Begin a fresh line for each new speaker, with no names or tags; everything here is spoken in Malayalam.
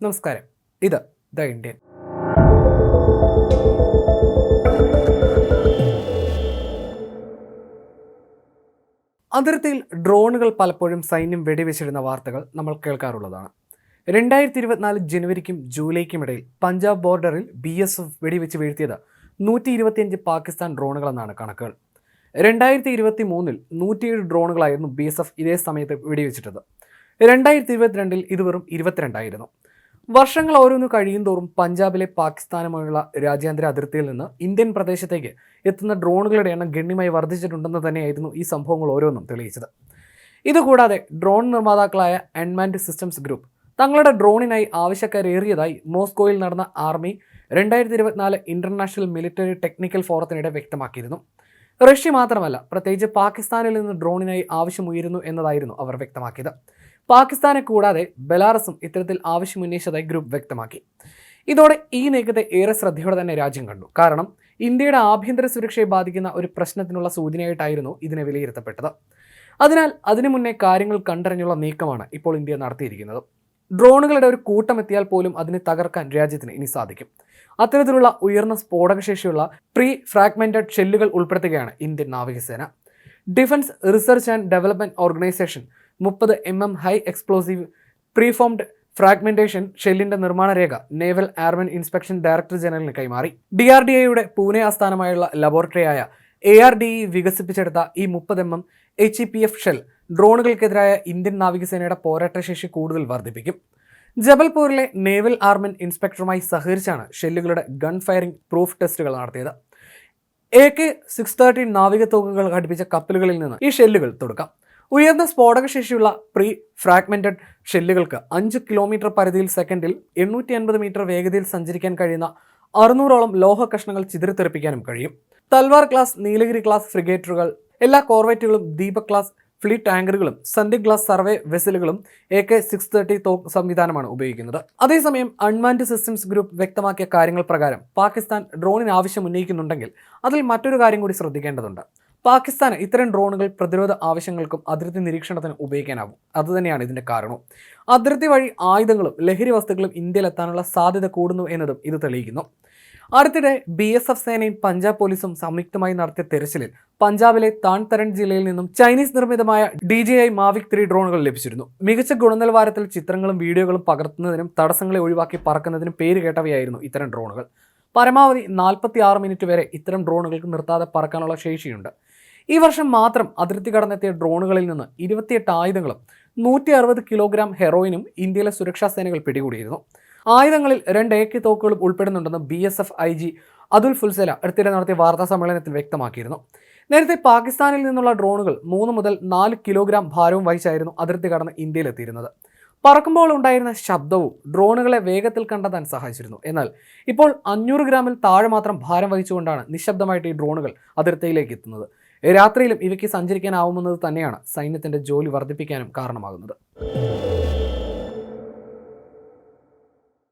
നമസ്കാരം. ഇത് ദ ഇന്ത്യൻ. അതിർത്തിയിൽ ഡ്രോണുകൾ പലപ്പോഴും സൈന്യം വെടിവെച്ചിരുന്ന വാർത്തകൾ നമ്മൾ കേൾക്കാറുള്ളതാണ്. രണ്ടായിരത്തി ഇരുപത്തിനാല് ജനുവരിക്കും ജൂലൈക്കും ഇടയിൽ പഞ്ചാബ് ബോർഡറിൽ ബി എസ് എഫ് വെടിവെച്ച് വീഴ്ത്തിയത് നൂറ്റി ഇരുപത്തിയഞ്ച് പാകിസ്ഥാൻ ഡ്രോണുകളെന്നാണ് കണക്കുകൾ. രണ്ടായിരത്തി ഇരുപത്തി മൂന്നിൽ നൂറ്റിയേഴ് ഡ്രോണുകളായിരുന്നു ബി എസ് എഫ് ഇതേ സമയത്ത് വെടിവെച്ചിട്ടത്. രണ്ടായിരത്തി ഇരുപത്തിരണ്ടിൽ ഇത് വെറും ഇരുപത്തിരണ്ടായിരുന്നു. വർഷങ്ങൾ ഓരോന്ന് കഴിയും തോറും പഞ്ചാബിലെ പാകിസ്ഥാനുമായുള്ള രാജ്യാന്തര അതിർത്തിയിൽ നിന്ന് ഇന്ത്യൻ പ്രദേശത്തേക്ക് എത്തുന്ന ഡ്രോണുകളുടെ എണ്ണം ഗണ്യമായി വർദ്ധിച്ചിട്ടുണ്ടെന്ന് തന്നെയായിരുന്നു ഈ സംഭവങ്ങൾ ഓരോന്നും തെളിയിച്ചത്. ഇതുകൂടാതെ ഡ്രോൺ നിർമ്മാതാക്കളായ എൻമാൻഡ് സിസ്റ്റംസ് ഗ്രൂപ്പ് തങ്ങളുടെ ഡ്രോണിനായി ആവശ്യക്കാരേറിയതായി മോസ്കോയിൽ നടന്ന ആർമി രണ്ടായിരത്തി ഇരുപത്തിനാല് ഇന്റർനാഷണൽ മിലിറ്ററി ടെക്നിക്കൽ ഫോറത്തിനിടെ വ്യക്തമാക്കിയിരുന്നു. റഷ്യ മാത്രമല്ല പ്രത്യേകിച്ച് പാകിസ്ഥാനിൽ നിന്ന് ഡ്രോണിനായി ആവശ്യമുയരുന്നു എന്നതായിരുന്നു അവർ വ്യക്തമാക്കിയത്. പാകിസ്ഥാനെ കൂടാതെ ബെലാറസും ഇത്തരത്തിൽ ആവശ്യമുന്നയിച്ചതായി ഗ്രൂപ്പ് വ്യക്തമാക്കി. ഇതോടെ ഈ നീക്കത്തെ ഏറെ ശ്രദ്ധയോടെ തന്നെ രാജ്യം കണ്ടു. കാരണം ഇന്ത്യയുടെ ആഭ്യന്തര സുരക്ഷയെ ബാധിക്കുന്ന ഒരു പ്രശ്നത്തിനുള്ള സൂചനയായിട്ടായിരുന്നു ഇതിനെ വിലയിരുത്തപ്പെട്ടത്. അതിനാൽ അതിനു മുന്നേ കാര്യങ്ങൾ കണ്ടറിഞ്ഞുള്ള നീക്കമാണ് ഇപ്പോൾ ഇന്ത്യ നടത്തിയിരിക്കുന്നത്. ഡ്രോണുകളുടെ ഒരു കൂട്ടം എത്തിയാൽ പോലും അതിനെ തകർക്കാൻ രാജ്യത്തിന് ഇനി സാധിക്കും. അത്തരത്തിലുള്ള ഉയർന്ന സ്ഫോടകശേഷിയുള്ള പ്രീ ഫ്രാഗ്മെന്റഡ് ഷെല്ലുകൾ ഉൾപ്പെടുത്തുകയാണ് ഇന്ത്യൻ നാവികസേന. Defence research and development organisation മുപ്പത് M M high explosive preformed fragmentation ഷെല്ലിന്റെ നിർമ്മാണ രേഖ നേവൽ ആർമൻ ഇൻസ്പെക്ഷൻ ഡയറക്ടർ ജനറലിന് കൈമാറി. ഡി ആർ ഡി എയുടെ പൂനെ ആസ്ഥാനമായുള്ള ലബോറട്ടറിയായ എ ആർ ഡി ഇ വികസിപ്പിച്ചെടുത്ത ഈ മുപ്പത് M M H E P F shell ഡ്രോണുകൾക്കെതിരായ Indian നാവികസേനയുടെ പോരാട്ടശേഷി കൂടുതൽ വർദ്ധിപ്പിക്കും. ജബൽപൂരിലെ നേവൽ ആർമൻ ഇൻസ്പെക്ടറുമായി സഹകരിച്ചാണ് ഷെല്ലുകളുടെ ഗൺ ഫയറിംഗ് പ്രൂഫ് ടെസ്റ്റുകൾ നടത്തിയത്. എ കെ സിക്സ് തേർട്ടി നാവിക തോക്കുകൾ ഘടിപ്പിച്ച കപ്പലുകളിൽ നിന്ന് ഈ ഷെല്ലുകൾ തുടക്കാം. ഉയർന്ന സ്ഫോടകശേഷിയുള്ള പ്രീ ഫ്രാഗ്മെന്റഡ് ഷെല്ലുകൾക്ക് അഞ്ച് കിലോമീറ്റർ പരിധിയിൽ സെക്കൻഡിൽ എണ്ണൂറ്റി അൻപത് മീറ്റർ വേഗതയിൽ സഞ്ചരിക്കാൻ കഴിയുന്ന അറുന്നൂറോളം ലോഹ കഷ്ണങ്ങൾ ചിതറിത്തെറിപ്പിക്കാനും കഴിയും. തൽവാർ ക്ലാസ് നീലഗിരി ക്ലാസ് ഫ്രിഗേറ്ററുകൾ എല്ലാ കോർവെറ്റുകളും ദീപക് ക്ലാസ് ഫ്ലീറ്റ് ടാങ്കറുകളും സന്ദീപ് ഗ്ലാസ് സർവേ വെസലുകളും എ കെ സിക്സ് തേർട്ടി തോക്ക് സംവിധാനമാണ് ഉപയോഗിക്കുന്നത്. അതേസമയം അൺമാൻഡ് സിസ്റ്റംസ് ഗ്രൂപ്പ് വ്യക്തമാക്കിയ കാര്യങ്ങൾ പ്രകാരം പാകിസ്ഥാൻ ഡ്രോണിന് ആവശ്യം ഉന്നയിക്കുന്നുണ്ടെങ്കിൽ അതിൽ മറ്റൊരു കാര്യം കൂടി ശ്രദ്ധിക്കേണ്ടതുണ്ട്. പാകിസ്ഥാന് ഇത്തരം ഡ്രോണുകൾ പ്രതിരോധ ആവശ്യങ്ങൾക്കും അതിർത്തി നിരീക്ഷണത്തിനും ഉപയോഗിക്കാനാവും. അതുതന്നെയാണ് ഇതിന്റെ കാരണം അതിർത്തി വഴി ആയുധങ്ങളും ലഹരി വസ്തുക്കളും ഇന്ത്യയിലെത്താനുള്ള സാധ്യത കൂടുന്നു എന്നതും ഇത് തെളിയിക്കുന്നു. അടുത്തിടെ ബി എസ് എഫ് സേനയും പഞ്ചാബ് പോലീസും സംയുക്തമായി നടത്തിയ തെരച്ചിലിൽ പഞ്ചാബിലെ താൻതരൺ ജില്ലയിൽ നിന്നും ചൈനീസ് നിർമ്മിതമായ D J I Mavic three ഡ്രോണുകൾ ലഭിച്ചിരുന്നു. മികച്ച ഗുണനിലവാരത്തിൽ ചിത്രങ്ങളും വീഡിയോകളും പകർത്തുന്നതിനും തടസ്സങ്ങളെ ഒഴിവാക്കി പറക്കുന്നതിനും പേര് കേട്ടവയായിരുന്നു ഇത്തരം ഡ്രോണുകൾ. പരമാവധി നാൽപ്പത്തി മിനിറ്റ് വരെ ഇത്തരം ഡ്രോണുകൾക്ക് നിർത്താതെ പറക്കാനുള്ള ശേഷിയുണ്ട്. ഈ വർഷം മാത്രം അതിർത്തി കടന്നെത്തിയ ഡ്രോണുകളിൽ നിന്ന് ഇരുപത്തിയെട്ട് ആയുധങ്ങളും നൂറ്റി അറുപത് കിലോഗ്രാം ഹെറോയിനും ഇന്ത്യയിലെ സുരക്ഷാ സേനകൾ പിടികൂടിയിരുന്നു. ആയുധങ്ങളിൽ രണ്ട് എ കെ തോക്കുകളും ഉൾപ്പെടുന്നുണ്ടെന്ന് B S F I G Atul Phulzele അടുത്തിടെ നടത്തിയ വാർത്താ സമ്മേളനത്തിൽ വ്യക്തമാക്കിയിരുന്നു. നേരത്തെ പാകിസ്ഥാനിൽ നിന്നുള്ള ഡ്രോണുകൾ മൂന്ന് മുതൽ നാല് കിലോഗ്രാം ഭാരവും വഹിച്ചായിരുന്നു അതിർത്തി കടന്ന് ഇന്ത്യയിലെത്തിയിരുന്നത്. പറക്കുമ്പോൾ ഉണ്ടായിരുന്ന ശബ്ദവും ഡ്രോണുകളെ വേഗത്തിൽ കണ്ടെത്താൻ സഹായിച്ചിരുന്നു. എന്നാൽ ഇപ്പോൾ അഞ്ഞൂറ് ഗ്രാമിൽ താഴെ മാത്രം ഭാരം വഹിച്ചുകൊണ്ടാണ് നിശബ്ദമായിട്ട് ഈ ഡ്രോണുകൾ അതിർത്തിയിലേക്ക് എത്തുന്നത്. രാത്രിയിലും ഇവയ്ക്ക് സഞ്ചരിക്കാനാവുമെന്നത് തന്നെയാണ് സൈന്യത്തിന്റെ ജോലി വർദ്ധിപ്പിക്കാനും കാരണമാകുന്നത്.